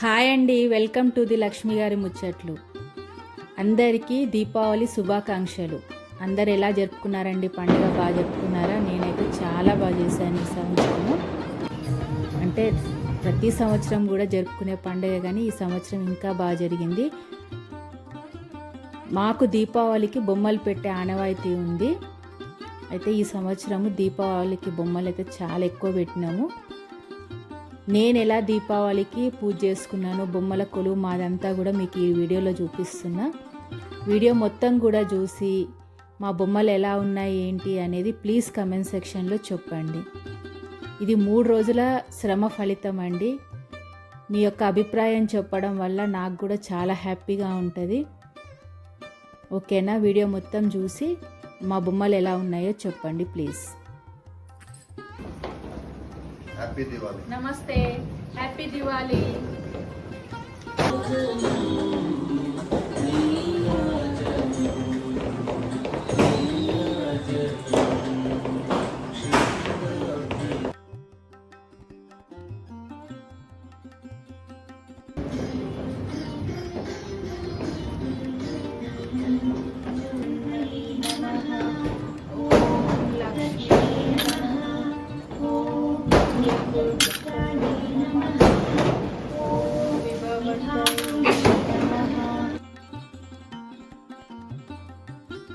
Hi అండి welcome to the Lakshmi గారి ముచ్చట్లు. అందరికీ దీపావళి శుభాకాంక్షలు. అందరు ఎలా జరుపుకున్నారండి? పండుగ బాగా జరుపుకున్నారా? నేనైతే చాలా బాగా చేశాను ఈ సంవత్సరము. అంటే ప్రతి సంవత్సరం కూడా జరుపుకునే పండుగ కానీ ఈ సంవత్సరం ఇంకా బాగా జరిగింది. మాకు దీపావళికి బొమ్మలు పెట్టే ఆనవాయితీ ఉంది. అయితే ఈ సంవత్సరము దీపావళికి బొమ్మలు అయితే చాలా ఎక్కువ పెట్టినాము. నేను ఎలా దీపావళికి పూజ చేసుకున్నాను బొమ్మల కొలువు మాదంతా కూడా మీకు ఈ వీడియోలో చూపిస్తున్నా. వీడియో మొత్తం కూడా చూసి మా బొమ్మలు ఎలా ఉన్నాయి ఏంటి అనేది ప్లీజ్ కమెంట్ సెక్షన్లో చెప్పండి. ఇది మూడు రోజుల శ్రమ ఫలితం అండి. మీ యొక్క అభిప్రాయం చెప్పడం వల్ల నాకు కూడా చాలా హ్యాపీగా ఉంటుంది. ఓకేనా? వీడియో మొత్తం చూసి మా బొమ్మలు ఎలా ఉన్నాయో చెప్పండి ప్లీజ్. హ్యాపీ దివాళీ నమస్తే హ్యాపీ దివాళీ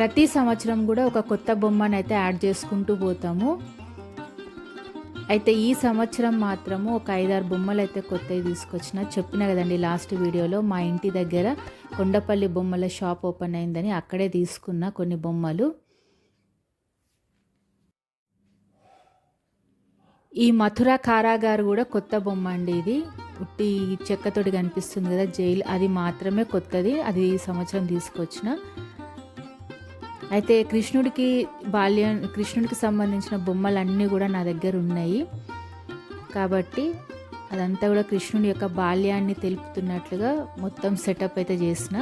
ప్రతి సంవత్సరం కూడా ఒక కొత్త బొమ్మను అయితే యాడ్ చేసుకుంటూ పోతాము. అయితే ఈ సంవత్సరం మాత్రము ఒక ఐదారు బొమ్మలు అయితే కొత్తవి తీసుకొచ్చిన. చెప్పిన కదండి లాస్ట్ వీడియోలో మా ఇంటి దగ్గర కొండపల్లి బొమ్మల షాప్ ఓపెన్ అయిందని అక్కడే తీసుకున్న కొన్ని బొమ్మలు. ఈ మథుర కారాగారు కూడా కొత్త బొమ్మ అండి ఇది. ఉట్టి చెక్కతోటి కనిపిస్తుంది కదా జైలు. అది మాత్రమే కొత్తది. అది ఈ సంవత్సరం తీసుకొచ్చిన. అయితే కృష్ణుడికి బాల్యం కృష్ణుడికి సంబంధించిన బొమ్మలన్నీ కూడా నా దగ్గర ఉన్నాయి. కాబట్టి అదంతా కూడా కృష్ణుడి యొక్క బాల్యాన్ని తెలుపుతున్నట్లుగా మొత్తం సెటప్ అయితే చేసిన.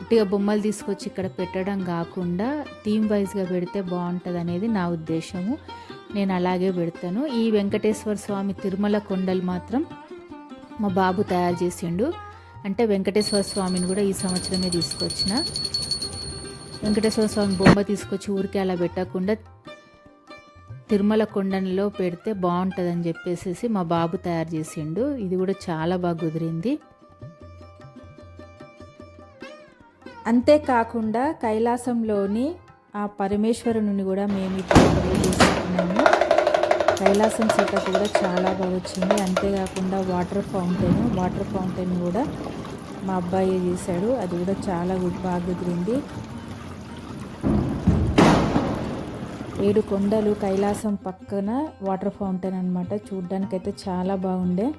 ఉట్టిగా బొమ్మలు తీసుకొచ్చి ఇక్కడ పెట్టడం కాకుండా థీమ్ వైజ్గా పెడితే బాగుంటుంది అనేది నా ఉద్దేశము. నేను అలాగే పెడతాను. ఈ వెంకటేశ్వర స్వామి తిరుమల కొండలు మాత్రం మా బాబు తయారు చేసిండు. అంటే వెంకటేశ్వర స్వామిని కూడా ఈ సంవత్సరమే తీసుకొచ్చిన. వెంకటేశ్వర స్వామి బొమ్మ తీసుకొచ్చి ఊరికే అలా పెట్టకుండా తిరుమల కొండలో పెడితే బాగుంటుందని చెప్పేసి మా బాబు తయారు చేసిండు. ఇది కూడా చాలా బాగా కుదిరింది. అంతేకాకుండా కైలాసంలోని ఆ పరమేశ్వరుని కూడా మేము ఇప్పుడు తీసుకున్నాము. కైలాసం సెటప్ కూడా చాలా బాగా వచ్చింది. అంతేకాకుండా వాటర్ ఫౌంటైన్ వాటర్ ఫౌంటైన్ కూడా మా అబ్బాయి చేశాడు. అది కూడా చాలా బాగా కుదిరింది. ఏడు కొండలు కైలాసం పక్కన వాటర్ ఫౌంటైన్ అనమాట చూడ్డానికైతే చాలా బాగుండే.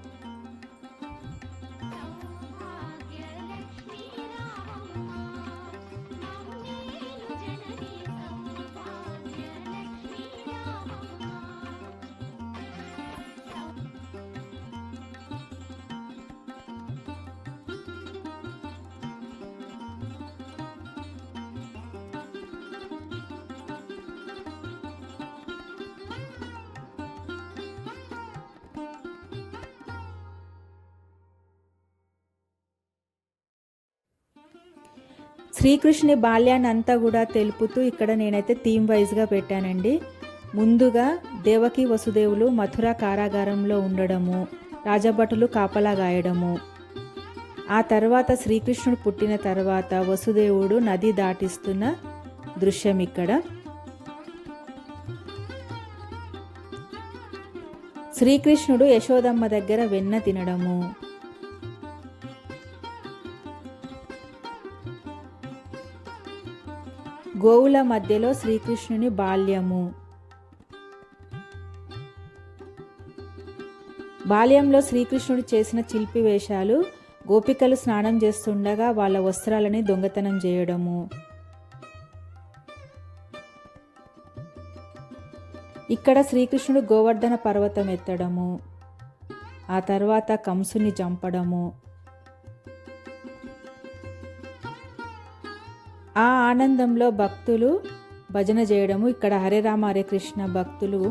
శ్రీకృష్ణుని బాల్యాన్ని అంతా కూడా తెలుపుతూ ఇక్కడ నేనైతే థీమ్ వైజ్గా పెట్టానండి. ముందుగా దేవకి వసుదేవులు మథుర కారాగారంలో ఉండడము రాజభటులు కాపలా గాయడము. ఆ తర్వాత శ్రీకృష్ణుడు పుట్టిన తర్వాత వసుదేవుడు నది దాటిస్తున్న దృశ్యం ఇక్కడ. శ్రీకృష్ణుడు యశోదమ్మ దగ్గర వెన్న తినడము. గోవుల మధ్యలో శ్రీకృష్ణుని బాల్యము. బాల్యంలో శ్రీకృష్ణుడు చేసిన చిల్పి వేషాలు గోపికలు స్నానం చేస్తుండగా వాళ్ళ వస్త్రాలని దొంగతనం చేయడము. ఇక్కడ శ్రీకృష్ణుడు గోవర్ధన పర్వతం ఎత్తడము. ఆ తర్వాత కంసుని చంపడము. ఆ ఆనందంలో భక్తులు భజన చేయడము ఇక్కడ హరే రామ హరే కృష్ణ భక్తులు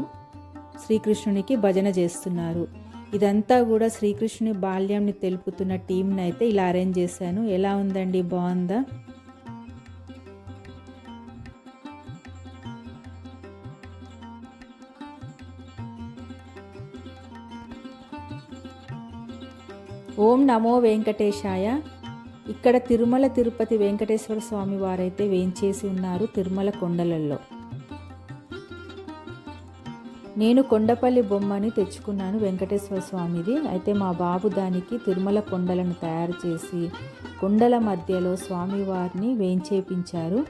శ్రీకృష్ణునికి భజన చేస్తున్నారు. ఇదంతా కూడా శ్రీకృష్ణుని బాల్యంని తెలుపుతున్న టీంని అయితే ఇలా అరేంజ్ చేశాను. ఎలా ఉందండి? బాగుందా? ఓం నమో వెంకటేశాయ. ఇక్కడ తిరుమల తిరుపతి వెంకటేశ్వర స్వామి వారైతే వేయించేసి ఉన్నారు తిరుమల కొండలలో నేను కొండపల్లి బొమ్మని తెచ్చుకున్నాను వెంకటేశ్వర స్వామిది. అయితే మా బాబు దానికి తిరుమల కొండలను తయారు చేసి కొండల మధ్యలో స్వామివారిని వేయించేపించారు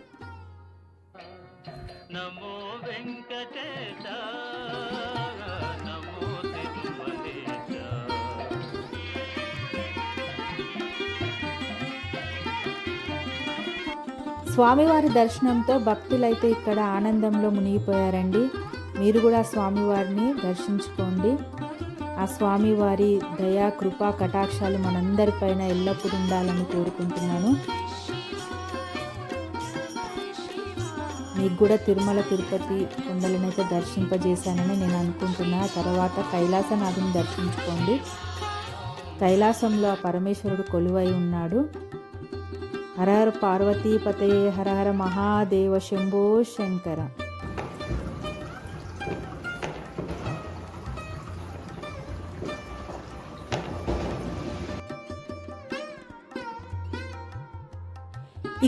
స్వామివారి దర్శనంతో భక్తులైతే ఇక్కడ ఆనందంలో మునిగిపోయారండి. మీరు కూడా స్వామివారిని దర్శించుకోండి. ఆ స్వామివారి దయా కృపా కటాక్షాలు మనందరిపైన ఎల్లప్పుడూ ఉండాలని కోరుకుంటున్నాను. మీకు కూడా తిరుమల తిరుపతి కొండలనైతే దర్శింపజేశానని నేను అనుకుంటున్నా. తర్వాత కైలాసనాథుని దర్శించుకోండి. కైలాసంలో ఆ పరమేశ్వరుడు కొలువై ఉన్నాడు. హర హర పార్వతీపతే హర హర మహాదేవ శంభో శంకర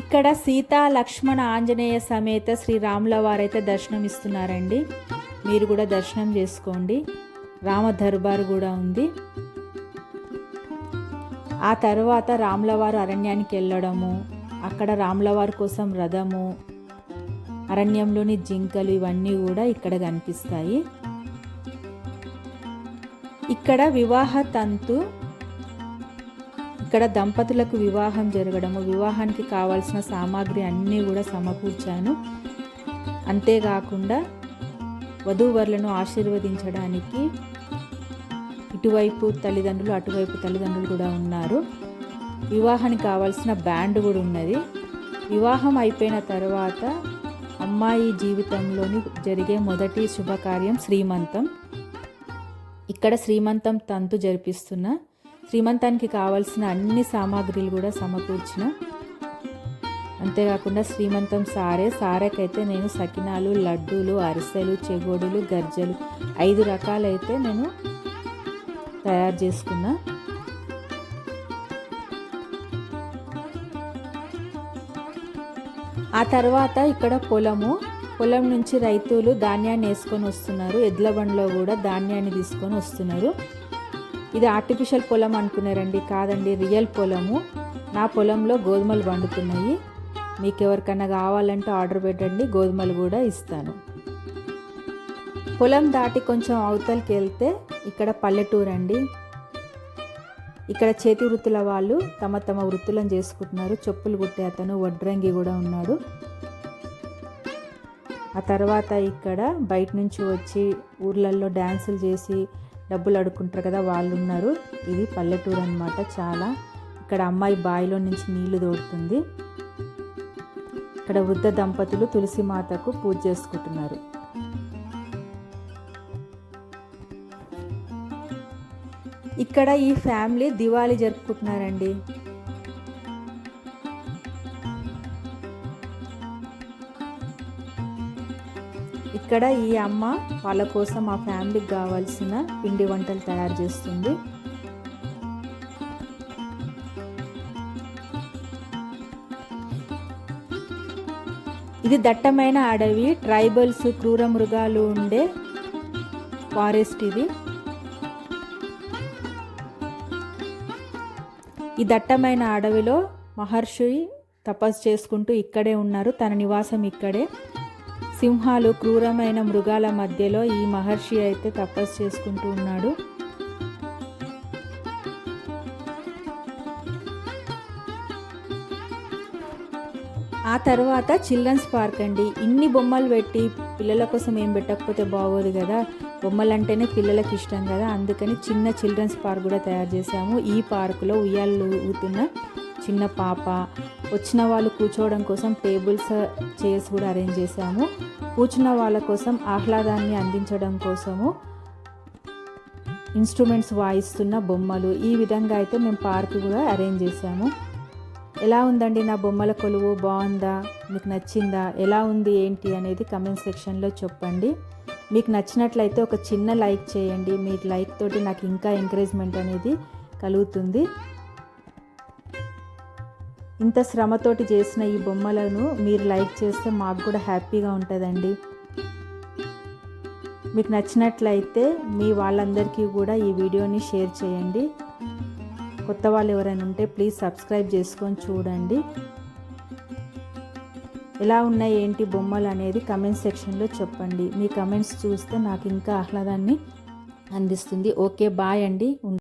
ఇక్కడ సీతా లక్ష్మణ ఆంజనేయ సమేత శ్రీరాముల వారైతే దర్శనం ఇస్తున్నారండి మీరు కూడా దర్శనం చేసుకోండి. రామ దర్బార్ కూడా ఉంది. ఆ తర్వాత రాములవారు అరణ్యానికి వెళ్ళడము అక్కడ రాములవారి కోసం రథము అరణ్యంలోని జింకలు ఇవన్నీ కూడా ఇక్కడ కనిపిస్తాయి. ఇక్కడ వివాహ తంతు ఇక్కడ దంపతులకు వివాహం జరగడము వివాహానికి కావాల్సిన సామాగ్రి అన్నీ కూడా సమకూర్చాను. అంతేకాకుండా వధూవరులను ఆశీర్వదించడానికి ఇటువైపు తల్లిదండ్రులు అటువైపు తల్లిదండ్రులు కూడా ఉన్నారు. వివాహానికి కావాల్సిన బ్యాండ్ కూడా ఉన్నది. వివాహం అయిపోయిన తర్వాత అమ్మాయి జీవితంలోని జరిగే మొదటి శుభకార్యం శ్రీమంతం. ఇక్కడ శ్రీమంతం తంతు జరిపిస్తున్న. శ్రీమంతానికి కావాల్సిన అన్ని సామాగ్రిలు కూడా సమకూర్చిన. అంతేకాకుండా శ్రీమంతం సారే. సారేకైతే నేను సకినాలు లడ్డూలు అరిసెలు చెగోడులు గర్జలు ఐదు రకాలైతే నేను తయారు చేసుకున్న ఆ తర్వాత ఇక్కడ పొలము పొలం నుంచి రైతులు ధాన్యాన్ని వేసుకొని వస్తున్నారు. ఎడ్ల బండిలో కూడా ధాన్యాన్ని తీసుకొని వస్తున్నారు. ఇది ఆర్టిఫిషియల్ పొలం అనుకున్నారండి కాదండి రియల్ పొలము. నా పొలంలో గోధుమలు పండుతున్నాయి. మీకు ఎవరికైనా కావాలంటే ఆర్డర్ పెట్టండి గోధుమలు కూడా ఇస్తాను. పొలం దాటి కొంచెం అవతలకి వెళ్తే ఇక్కడ పల్లెటూరు అండి ఇక్కడ చేతి వృత్తుల వాళ్ళు తమ తమ వృత్తులను చేసుకుంటున్నారు. చెప్పులు కుట్టే అతను వడ్రంగి కూడా ఉన్నాడు. ఆ తర్వాత ఇక్కడ బయట నుంచి వచ్చి ఊర్లలో డ్యాన్సులు చేసి డబ్బులు అడుక్కుంటారు కదా వాళ్ళు ఉన్నారు. ఇది పల్లెటూరు అనమాట చాలా. ఇక్కడ అమ్మాయి బావిలో నుంచి నీళ్ళు తోడుతుంది ఇక్కడ వృద్ధ దంపతులు తులసి మాతకు పూజ చేసుకుంటున్నారు. ఇక్కడ ఈ ఫ్యామిలీ దివాళీ జరుపుకుంటున్నారండి. ఇక్కడ ఈ అమ్మ వాళ్ళ కోసం ఆ ఫ్యామిలీకి కావాల్సిన పిండి వంటలు తయారు చేస్తుంది. ఇది దట్టమైన అడవి ట్రైబల్స్ క్రూర మృగాలు ఉండే ఫారెస్ట్ ఇది. ఈ దట్టమైన అడవిలో మహర్షి తపస్సు చేసుకుంటూ ఇక్కడే ఉన్నారు. తన నివాసం ఇక్కడే. సింహాలు క్రూరమైన మృగాల మధ్యలో ఈ మహర్షి అయితే తపస్సు చేసుకుంటూ ఉన్నాడు. ఆ తర్వాత చిల్డ్రన్స్ పార్క్ అండి. ఇన్ని బొమ్మలు పెట్టి పిల్లల కోసం ఏం పెట్టకపోతే బాగోదు కదా. బొమ్మలు అంటేనే పిల్లలకి ఇష్టం కదా. అందుకని చిన్న చిల్డ్రన్స్ పార్క్ కూడా తయారు చేశాము. ఈ పార్కులో ఉయ్యాలు ఊగుతున్న చిన్న పాప వచ్చిన వాళ్ళు కూర్చోవడం కోసం టేబుల్స్ చైర్స్ కూడా అరేంజ్ చేశాము. కూర్చున్న వాళ్ళ కోసం ఆహ్లాదాన్ని అందించడం కోసము ఇన్స్ట్రుమెంట్స్ వాయిస్తున్న బొమ్మలు. ఈ విధంగా అయితే మేము పార్క్ కూడా అరేంజ్ చేశాము. ఎలా ఉందండి నా బొమ్మల కొలువు? బాగుందా? మీకు నచ్చిందా? ఎలా ఉంది? ఏంటి? అనేది కమెంట్ సెక్షన్లో చెప్పండి. మీకు నచ్చినట్లయితే ఒక చిన్న లైక్ చేయండి. మీ లైక్ తోటి నాకు ఇంకా ఎంకరేజ్మెంట్ అనేది కలుగుతుంది. ఇంత శ్రమతోటి చేసిన ఈ బొమ్మలను మీరు లైక్ చేస్తే మాకు కూడా హ్యాపీగా ఉంటుందండి. మీకు నచ్చినట్లయితే మీ వాళ్ళందరికీ కూడా ఈ వీడియోని షేర్ చేయండి. కొత్త వాళ్ళు ఎవరైనా ఉంటే ప్లీజ్ సబ్స్క్రైబ్ చేసుకొని చూడండి. ఎలా ఉన్నాయి ఏంటి బొమ్మలు అనేది కమెంట్ సెక్షన్లో చెప్పండి. మీ కమెంట్స్ చూస్తే నాకు ఇంకా ఆహ్లాదాన్ని అందిస్తుంది. ఓకే బాయ్ అండి.